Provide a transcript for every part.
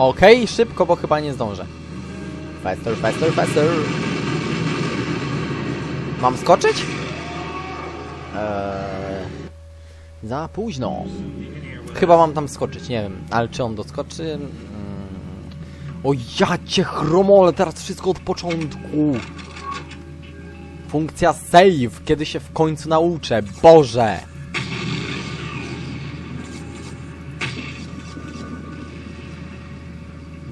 Okej, szybko, bo chyba nie zdążę. Faster, faster, faster. Mam skoczyć? Eee, za późno. Chyba mam tam skoczyć, nie wiem. Ale czy on doskoczy? Mm. O ja cię chromole, teraz wszystko od początku. Funkcja save, kiedy się w końcu nauczę. Boże!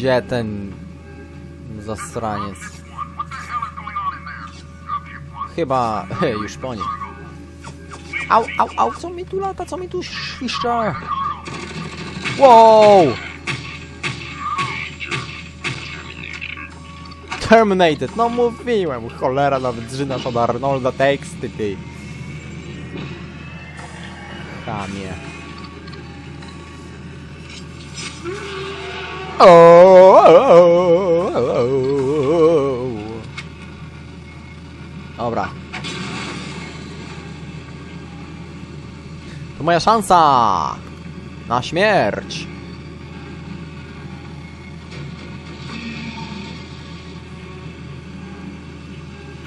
Gdzie ten zastraniec? Chyba już po nim. Au, au, au, co mi tu lata, co mi tu świszcza? Wow! Terminated, no mówiłem, cholera, nawet drzynasz od Arnolda teksty, ty. Chamie. O. Dobra. To moja szansa na śmierć.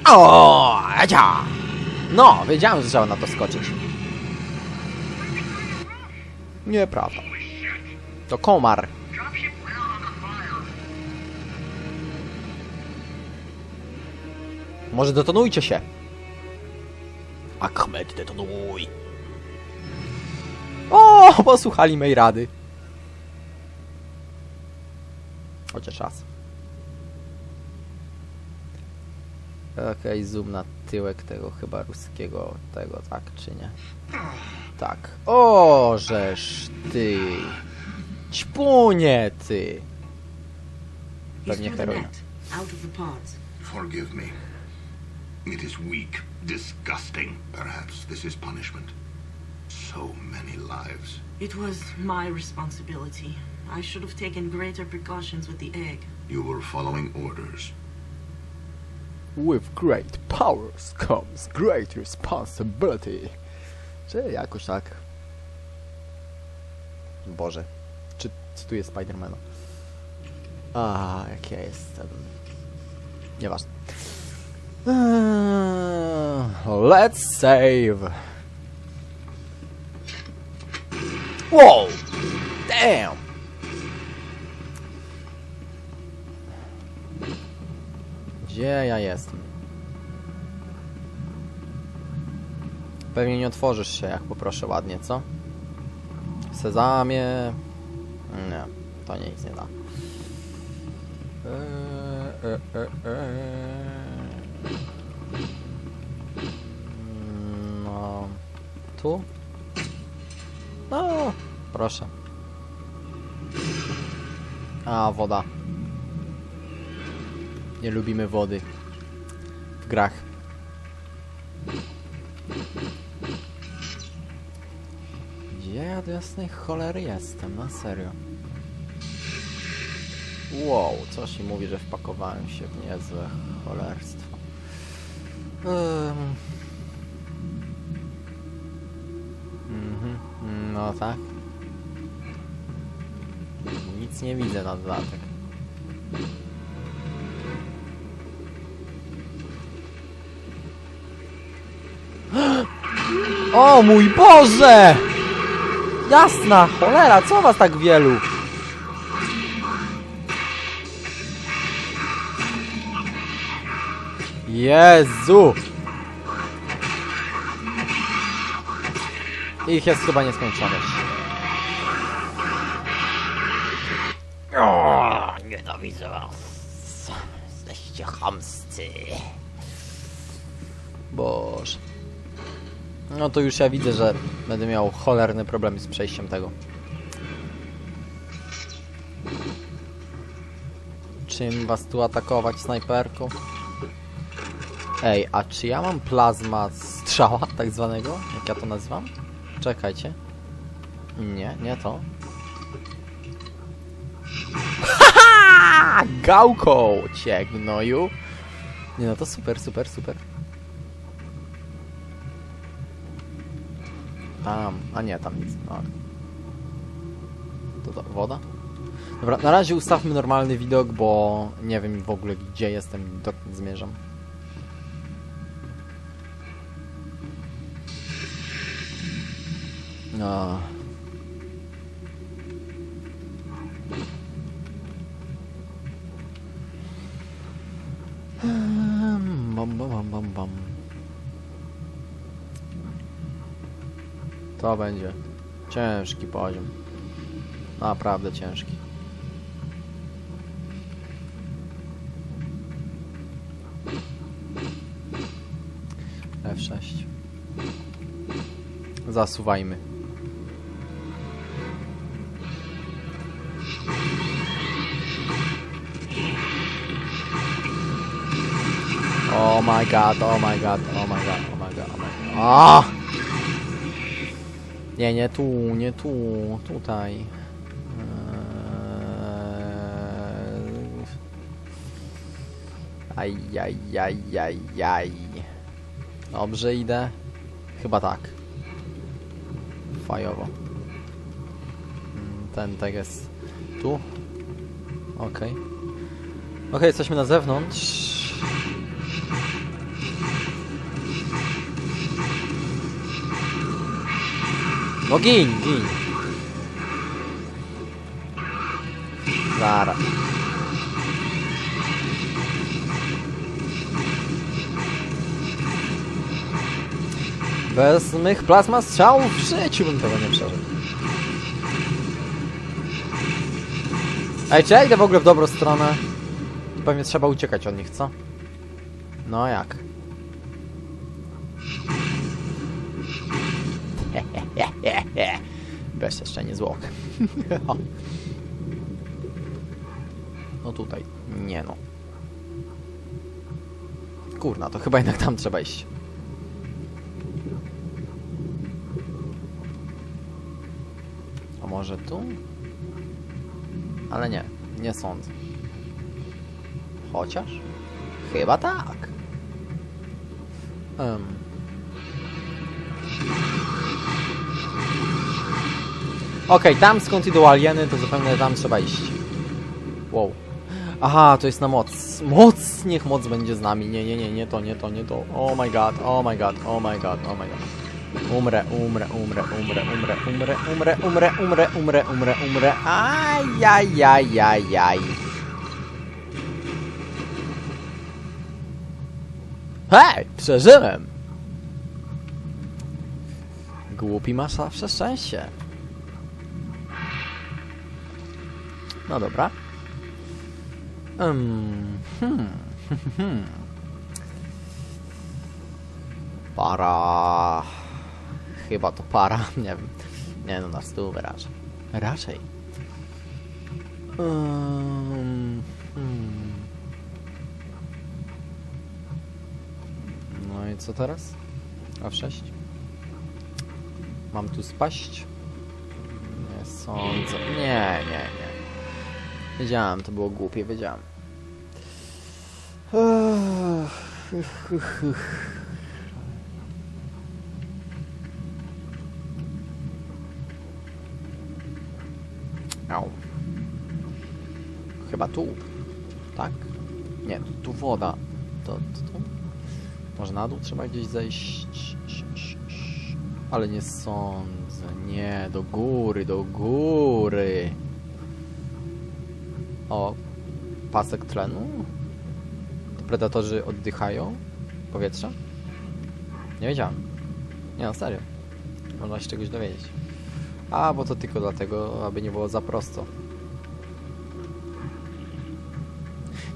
O, Edzia! No, wiedziałem, że trzeba na to skoczyć. Nieprawda. To komar. Może detonujcie się. Ahmed, detonuj. O, posłuchali mej rady. Chociaż raz. Okej, zoom na tyłek tego chyba ruskiego tego, tak czy nie? Tak. O, żeż ty. Ćpunie ty. Pewnie heroina. Forgive me. It is weak, disgusting. Perhaps this is punishment. So many lives. It was my responsibility. I should have taken greater precautions with the egg. You were following orders. With great powers comes great responsibility. Czy jakoś tak. Boże. Czy cytuję Spidermana? A, jak ja jestem. Nieważne. Eee, Let's save. Wow! Damn! Gdzie ja jestem? Pewnie nie otworzysz się, jak poproszę ładnie, co? Sezamie... Nie, to nic nie da. Eee, e, e, e. No... Tu? No, proszę. A, woda. Nie lubimy wody. W grach. Gdzie ja do jasnej cholery jestem? Na serio. Wow, coś mi mówi, że wpakowałem się w niezłe cholerstwo. Mhm, no tak. Nic nie widzę na dodatek. O mój Boże! Jasna cholera, co was tak wielu? Jezu! Ich jest chyba nieskończoność. O, nienawidzę was. Jesteście chamscy. Boże. No to już ja widzę, że będę miał cholerne problemy z przejściem tego. Czym was tu atakować, snajperką? Ej, a czy ja mam plazma strzała, tak zwanego? Jak ja to nazywam? Czekajcie. Nie, nie to. Haha! Gałką cię, gnoju! Nie no, to super, super, super. Tam, a nie, tam nic. No. To, to woda? Dobra, na razie ustawmy normalny widok, bo nie wiem w ogóle gdzie jestem dokąd zmierzam. No. Bam, bam, bam, bam. To będzie ciężki poziom. Naprawdę ciężki. F6. Zasuwajmy. Oh my god, oh my god, oh my god, oh my god, oh my god. Ah! Nie, nie tu, nie tu, tutaj. Eee... Aj, aj, aj, aj, aj. Dobrze idę? Chyba tak. Fajowo. Ten tak jest tu. Okej. Okej, jesteśmy na zewnątrz. No gin, gin. Zara. Bez mych plazma strzałów w życiu bym tego nie przeżył. Ej, czy ja idę w ogóle w dobrą stronę? Pewnie trzeba uciekać od nich, co? No jak? Bez jeszcze nie zwłok. no tutaj. Nie no. Kurna, to chyba jednak tam trzeba iść. A może tu? Ale nie, nie sądzę. Chociaż? Chyba tak. Em. Okej, tam skąd idą alieny, to zapewne tam trzeba iść. Wow. Aha, to jest na moc. Moc! Niech moc będzie z nami. Nie, nie, nie, nie to, nie to, nie to. Oh my god, oh my god, oh my god, oh my god. Umrę, umrę, umrę, umrę, umrę, umrę, umrę, umrę, umrę, umrę, umrę, umrę. Ajajajajaj. Hej, przeżyłem! Głupi masz zawsze szczęście. No dobra. Um, hmm, hmm. Para. Chyba to para, nie wiem. Nie no, na stół raczej. Raczej. Um, hmm. No i co teraz? F6. Mam tu spaść? Nie sądzę. Nie, nie, nie. Wiedziałem, to było głupie, wiedziałem. Au. Chyba tu. Tak? Nie, tu woda. To, to, to. Może na dół trzeba gdzieś zejść. Ale nie sądzę. Nie, do góry, do góry. O, pasek tlenu? To predatorzy oddychają? Powietrze? Nie wiedziałem. Nie no, serio. Można się czegoś dowiedzieć. A, bo to tylko dlatego, aby nie było za prosto.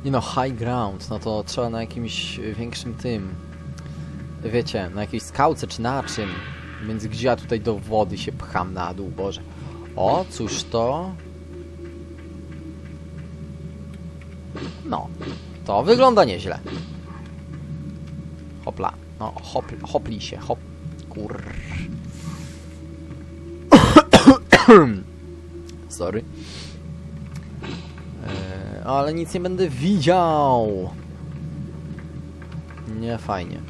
Nie no, high ground, no to trzeba na jakimś większym tym... Wiecie, na jakiejś skałce czy na czym. Więc gdzie ja tutaj do wody się pcham na dół, Boże. O, cóż to? No, to wygląda nieźle. Hopla. No, hop, hopli się, hop. Kur... Sorry. Eee, ale nic nie będę widział. Nie fajnie.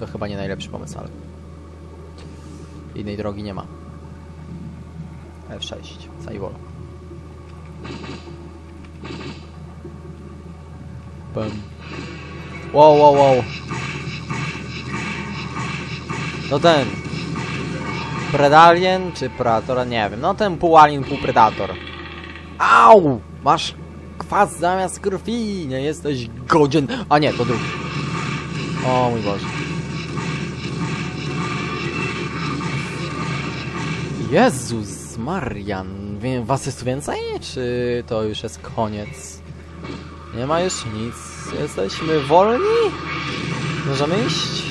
To chyba nie najlepszy pomysł, ale... Innej drogi nie ma. F6, Saivolo. Bum. Wow, wow, wow. No ten... Predalien czy Predator? Nie wiem. No ten pół alien, pół Predator. Au! Masz kwas zamiast krwi! Nie jesteś godzien... A nie, to drugi. O mój Boże. Jezus Marian. Was jest tu więcej? Czy to już jest koniec? Nie ma już nic. Jesteśmy wolni? Możemy iść?